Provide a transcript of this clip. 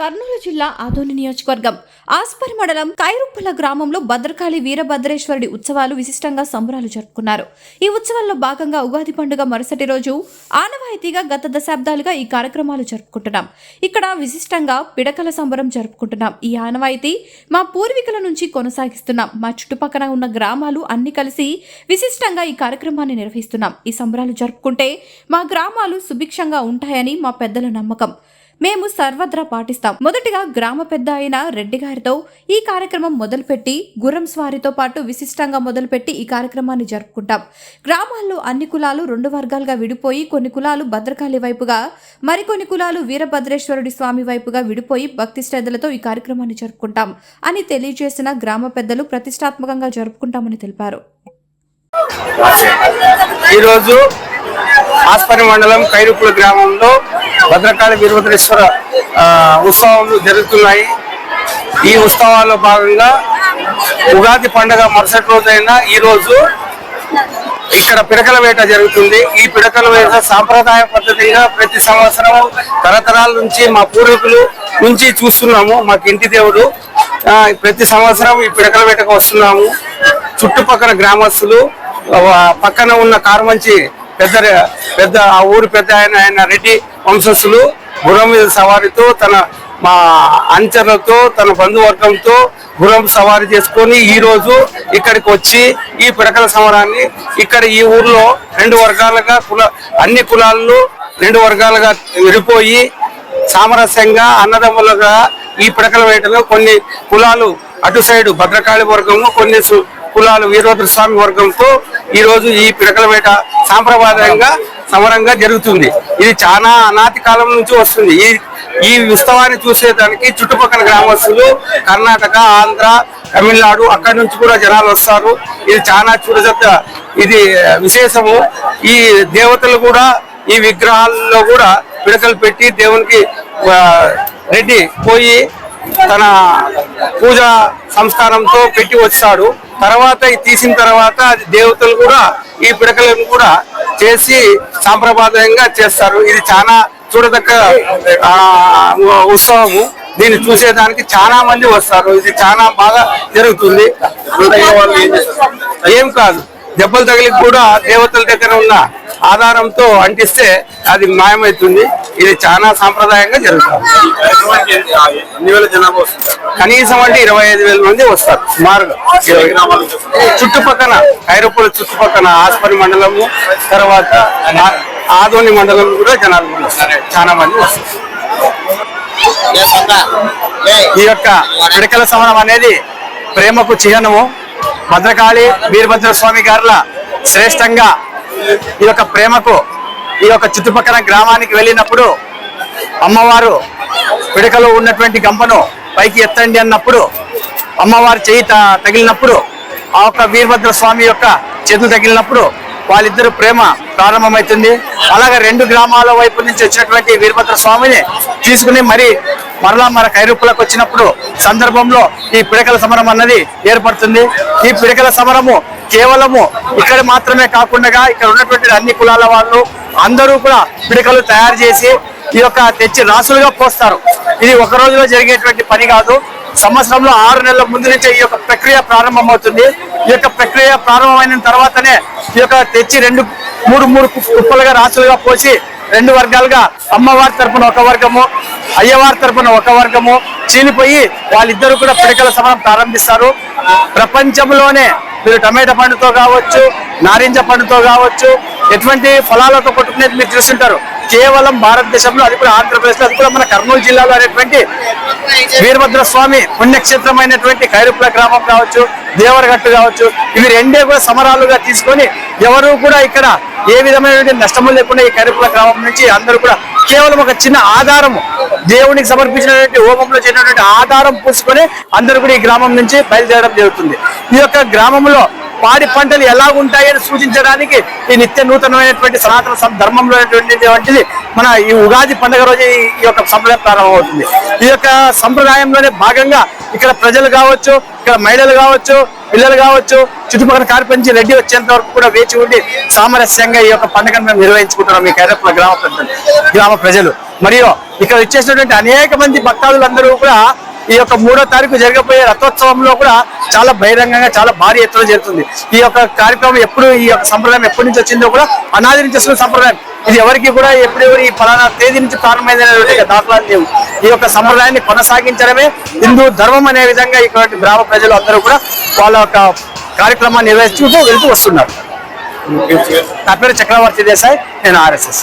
కర్నూలు జిల్లా ఆదోని నియోజకవర్గం. ఆస్పరి మండలం కైరుప్పల గ్రామంలో భద్రకాళి వీరభద్రేశ్వరుడి ఉత్సవాలు విశిష్టంగా సంబరాలు జరుపుకున్నారు. ఈ ఉత్సవాల్లో భాగంగా ఉగాది పండుగ మరుసటి రోజు ఆనవాయితీగా గత దశాబ్దాలుగా ఈ కార్యక్రమాలు జరుపుకుంటున్నాం. ఇక్కడ విశిష్టంగా పిడకల సంబరం జరుపుకుంటున్నాం. ఈ ఆనవాయితీ మా పూర్వీకుల నుంచి కొనసాగిస్తున్నాం. మా చుట్టుపక్కల ఉన్న గ్రామాలు అన్ని కలిసి విశిష్టంగా ఈ కార్యక్రమాన్ని నిర్వహిస్తున్నాం. ఈ సంబరాలు జరుపుకుంటే మా గ్రామాలు సుభిక్షంగా ఉంటాయని మా పెద్దల నమ్మకం. మేము సర్వత్రా పాటిస్తాం. మొదటిగా గ్రామ పెద్ద అయిన రెడ్డి గారితో ఈ కార్యక్రమం మొదలుపెట్టి గుర్రం స్వారితో పాటు విశిష్టంగా మొదలుపెట్టి ఈ కార్యక్రమాన్ని జరుపుకుంటాం. గ్రామాల్లో అన్ని కులాలు రెండు వర్గాలుగా విడిపోయి కొన్ని కులాలు భద్రకాళి వైపుగా మరికొన్ని కులాలు వీరభద్రేశ్వరుడి స్వామి వైపుగా విడిపోయి భక్తి శ్రద్ధలతో ఈ కార్యక్రమాన్ని జరుపుకుంటాం అని తెలియజేసిన గ్రామ పెద్దలు ప్రతిష్టాత్మకంగా జరుపుకుంటామని తెలిపారు. ఈరోజు ఆస్పరి మండలం కైరుకుల గ్రామంలో భద్రకాళి వీరభద్రేశ్వర ఉత్సవాలు జరుగుతున్నాయి. ఈ ఉత్సవాల్లో భాగంగా ఉగాది పండుగ మరుసటి రోజైన ఈరోజు ఇక్కడ పిడకల వేట జరుగుతుంది. ఈ పిడకల వేట సాంప్రదాయ పద్ధతిగా ప్రతి సంవత్సరం తరతరాల నుంచి మా పూర్వీకులు నుంచి చూస్తున్నాము. మాకు ఇంటి దేవుడు ప్రతి సంవత్సరం ఈ పిడకల వేటకు వస్తున్నాము. చుట్టుపక్కల గ్రామస్తులు పక్కన ఉన్న కారుమంచి పెద్ద పెద్ద ఆ ఊరు పెద్ద ఆయన ఆయన రెడ్డి వంశస్థులు గుర్రం మీద సవారితో తన మా అంచనలతో తన బంధువర్గంతో గుర్రం సవారీ చేసుకొని ఈ రోజు ఇక్కడికి వచ్చి ఈ పిడకల సమరాన్ని ఇక్కడ ఈ ఊర్లో రెండు వర్గాలుగా కుల అన్ని కులాలను రెండు వర్గాలుగా విడిపోయి సామరస్యంగా అన్నదమ్ములుగా ఈ పిడకల వేటలో కొన్ని కులాలు అటు సైడు భద్రకాళి వర్గము కొన్ని సు- కులాలు వీరోద్ర స్వామి వర్గంతో ఈ రోజు ఈ పిడకల వేట సాంప్రదాయంగా సమరంగా జరుగుతుంది. ఇది చాలా అనాతి కాలం నుంచి వస్తుంది. ఈ ఈ ఉత్సవాన్ని చూసేదానికి చుట్టుపక్కల గ్రామస్తులు కర్ణాటక ఆంధ్ర తమిళనాడు అక్కడి నుంచి కూడా జనాలు వస్తారు. ఇది చాలా చూడదగ్గ ఇది విశేషము. ఈ దేవతలు కూడా ఈ విగ్రహాల్లో కూడా పిడకలు పెట్టి దేవునికి రెడ్డి పోయి తన పూజ సంస్కారంతో పెట్టి వచ్చాడు. తర్వాత ఇది తీసిన తర్వాత అది దేవతలు కూడా ఈ పిడకలను కూడా చేసి సాంప్రదాయంగా చేస్తారు. ఇది చాలా చూడదగ్గ ఆ, ఉత్సవము. దీన్ని చూసేదానికి చాలా మంది వస్తారు. ఇది చాలా బాగా జరుగుతుంది. ఏం కాదు. దెబ్బలు తగిలి కూడా దేవతల దగ్గర ఉన్న ఆధారంతో అంటిస్తే అది మాయమవుతుంది. ఇది చాలా సాంప్రదాయంగా జరుగుతుంది. కనీసం అంటే ఇరవై ఐదు వేల మంది వస్తారు. సుమారుగా ఇరవై. చుట్టుపక్కల ఐరోపల చుట్టుపక్కల ఆస్పరి మండలము తర్వాత ఆదోని మండలం కూడా జనాలు చాలా మంది వస్తారు. ఈ యొక్క పిడకల సమరం అనేది ప్రేమకు చిహ్నము. భద్రకాళి వీరభద్ర స్వామి గారుల శ్రేష్టంగా ఈ యొక్క ప్రేమకు ఈ యొక్క చుట్టుపక్కల గ్రామానికి వెళ్ళినప్పుడు అమ్మవారు పిడకలో ఉన్నటువంటి గంపను పైకి ఎత్తండి అన్నప్పుడు అమ్మవారి చేయి త- తగిలినప్పుడు ఆ యొక్క వీరభద్ర స్వామి యొక్క చేతులు తగిలినప్పుడు వాళ్ళిద్దరు ప్రేమ ప్రారంభమవుతుంది. అలాగే రెండు గ్రామాల వైపు నుంచి వచ్చినటువంటి వీరభద్ర స్వామిని తీసుకుని మరి మరలా మన కైరూపులకు వచ్చినప్పుడు సందర్భంలో ఈ పిడకల సమరం అన్నది ఏర్పడుతుంది. ఈ పిడకల సమరము కేవలము ఇక్కడ మాత్రమే కాకుండా ఇక్కడ ఉన్నటువంటి అన్ని కులాల వాళ్ళు అందరూ కూడా పిడకలు తయారు చేసి ఈ యొక్క తెచ్చి రాసులుగా పోస్తారు. ఇది ఒక రోజులో జరిగేటువంటి పని కాదు. సంవత్సరంలో ఆరు నెలల ముందు నుంచే ఈ యొక్క ప్రక్రియ ప్రారంభమవుతుంది. ఈ యొక్క ప్రక్రియ ప్రారంభమైన తర్వాతనే ఈ యొక్క తెచ్చి రెండు మూడు మూడు కుప్పలుగా రాసులుగా పోసి రెండు వర్గాలుగా అమ్మవారి తరపున ఒక వర్గము అయ్యవారి తరపున ఒక వర్గము చీలిపోయి వాళ్ళిద్దరూ కూడా పిడకల సమరం ప్రారంభిస్తారు. ప్రపంచంలోనే మీరు టమాటా పండుతో కావచ్చు నారింజ పండుతో కావచ్చు ఎటువంటి ఫలాలతో కొట్టుకునేది మీరు చూస్తుంటారు. కేవలం భారతదేశంలో అది కూడా ఆంధ్రప్రదేశ్లో అది కూడా మన కర్నూలు జిల్లాలో అనేటువంటి వీరభద్ర స్వామి పుణ్యక్షేత్రమైనటువంటి కైరుప్ల గ్రామం కావచ్చు దేవరగట్టు కావచ్చు ఇవి రెండే కూడా సమరాలుగా తీసుకొని ఎవరు కూడా ఇక్కడ ఏ విధమైనటువంటి నష్టము లేకుండా ఈ కైరుపుల గ్రామం నుంచి అందరూ కూడా కేవలం ఒక చిన్న ఆధారం దేవునికి సమర్పించినటువంటి హోమంలో చేసినటువంటి ఆధారం పూసుకొని అందరూ కూడా ఈ గ్రామం నుంచి బయలుదేరడం జరుగుతుంది. ఈ యొక్క గ్రామంలో పాడి పంటలు ఎలా ఉంటాయని సూచించడానికి ఈ నిత్య నూతనమైనటువంటి సనాతన ధర్మంలో ఉన్నటువంటిది మన ఈ ఉగాది పండుగ రోజు ఈ ఈ యొక్క సంప్రదాయం ప్రారంభమవుతుంది. ఈ యొక్క సంప్రదాయంలోనే భాగంగా ఇక్కడ ప్రజలు కావచ్చు ఇక్కడ మహిళలు కావచ్చు పిల్లలు కావచ్చు చుట్టుపక్కల కార్పించి రెడ్డి వచ్చేంత వరకు కూడా వేచి ఉండి సామరస్యంగా ఈ యొక్క పండుగను మేము నిర్వహించుకుంటున్నాం ఈ కైరప్ప గ్రామ ప్రజలు గ్రామ ప్రజలు. మరియు ఇక్కడ ఇచ్చేసినటువంటి అనేక మంది భక్తాదులందరూ కూడా ఈ యొక్క మూడో తారీఖు జరగబోయే రథోత్సవంలో కూడా చాలా బహిరంగంగా చాలా భారీ ఎత్తున జరుగుతుంది. ఈ యొక్క కార్యక్రమం ఎప్పుడు ఈ యొక్క సంప్రదాయం ఎప్పటి నుంచి వచ్చిందో కూడా అనాది నుంచి వస్తున్న సంప్రదాయం. ఇది ఎవరికి కూడా ఎప్పుడు ఈ ఫలానా తేదీ నుంచి ప్రారంభమైనటువంటి దాఖలాలు లేవు. ఈ యొక్క సంప్రదాయాన్ని కొనసాగించడమే హిందూ ధర్మం అనే విధంగా ఇక్కడ గ్రామ ప్రజలు అందరూ కూడా వాళ్ళ యొక్క కార్యక్రమాన్ని నిర్వహించుకుంటూ వెళ్తూ వస్తున్నారు. నా పేరు చక్రవర్తి దేశాయ్ నేను ఆర్ఎస్ఎస్.